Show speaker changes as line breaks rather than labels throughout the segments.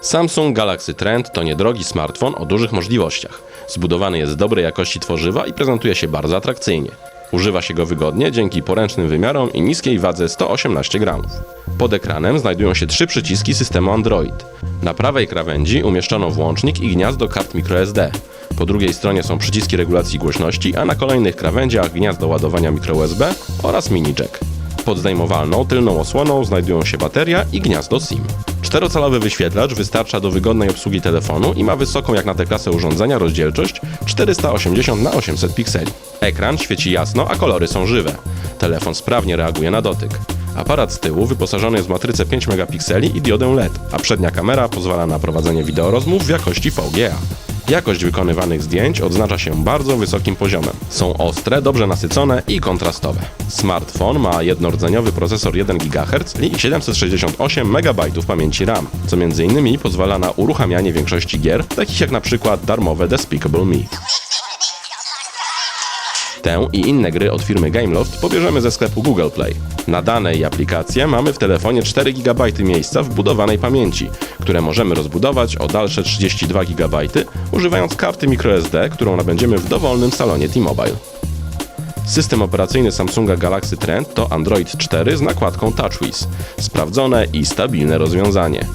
Samsung Galaxy Trend to niedrogi smartfon o dużych możliwościach. Zbudowany jest z dobrej jakości tworzywa i prezentuje się bardzo atrakcyjnie. Używa się go wygodnie dzięki poręcznym wymiarom i niskiej wadze 118 gramów. Pod ekranem znajdują się trzy przyciski systemu Android. Na prawej krawędzi umieszczono włącznik i gniazdo kart microSD. Po drugiej stronie są przyciski regulacji głośności, a na kolejnych krawędziach gniazdo ładowania microUSB oraz mini jack. Pod zdejmowalną tylną osłoną znajdują się bateria i gniazdo SIM. Czterocalowy wyświetlacz wystarcza do wygodnej obsługi telefonu i ma wysoką jak na tę klasę urządzenia rozdzielczość 480 na 800 pikseli. Ekran świeci jasno, a kolory są żywe. Telefon sprawnie reaguje na dotyk. Aparat z tyłu wyposażony jest w matrycę 5 megapikseli i diodę LED, a przednia kamera pozwala na prowadzenie wideorozmów w jakości VGA. Jakość wykonywanych zdjęć odznacza się bardzo wysokim poziomem. Są ostre, dobrze nasycone i kontrastowe. Smartfon ma jednordzeniowy procesor 1 GHz i 768 MB pamięci RAM, co m.in. pozwala na uruchamianie większości gier, takich jak na przykład darmowe Despicable Me. Tę i inne gry od firmy Gameloft pobierzemy ze sklepu Google Play. Na dane i aplikacje mamy w telefonie 4 GB miejsca wbudowanej pamięci, które możemy rozbudować o dalsze 32 GB, używając karty microSD, którą nabędziemy w dowolnym salonie T-Mobile. System operacyjny Samsunga Galaxy Trend to Android 4 z nakładką TouchWiz. Sprawdzone i stabilne rozwiązanie.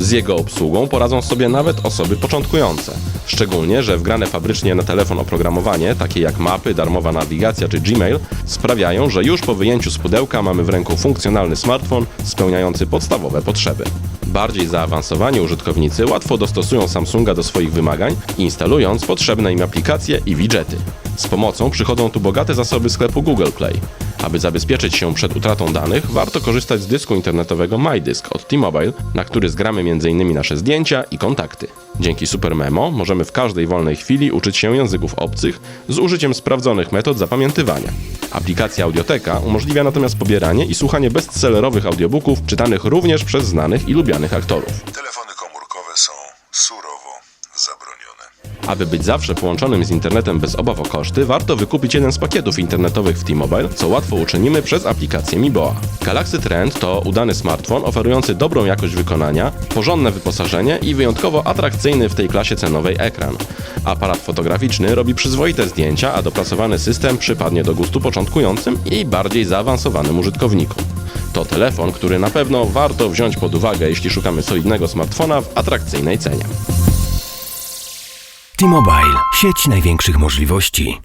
Z jego obsługą poradzą sobie nawet osoby początkujące. Szczególnie, że wgrane fabrycznie na telefon oprogramowanie, takie jak mapy, darmowa nawigacja czy Gmail, sprawiają, że już po wyjęciu z pudełka mamy w ręku funkcjonalny smartfon spełniający podstawowe potrzeby. Bardziej zaawansowani użytkownicy łatwo dostosują Samsunga do swoich wymagań, instalując potrzebne im aplikacje i widgety. Z pomocą przychodzą tu bogate zasoby sklepu Google Play. Aby zabezpieczyć się przed utratą danych, warto korzystać z dysku internetowego MyDisk od T-Mobile, na który zgramy m.in. nasze zdjęcia i kontakty. Dzięki Super Memo możemy w każdej wolnej chwili uczyć się języków obcych z użyciem sprawdzonych metod zapamiętywania. Aplikacja Audioteka umożliwia natomiast pobieranie i słuchanie bestsellerowych audiobooków czytanych również przez znanych i lubianych aktorów.
Telefony komórkowe są surowo zabronione.
Aby być zawsze połączonym z internetem bez obaw o koszty, warto wykupić jeden z pakietów internetowych w T-Mobile, co łatwo uczynimy przez aplikację Miboa. Galaxy Trend to udany smartfon oferujący dobrą jakość wykonania, porządne wyposażenie i wyjątkowo atrakcyjny w tej klasie cenowej ekran. Aparat fotograficzny robi przyzwoite zdjęcia, a dopracowany system przypadnie do gustu początkującym i bardziej zaawansowanym użytkownikom. To telefon, który na pewno warto wziąć pod uwagę, jeśli szukamy solidnego smartfona w atrakcyjnej cenie.
T-Mobile. Sieć największych możliwości.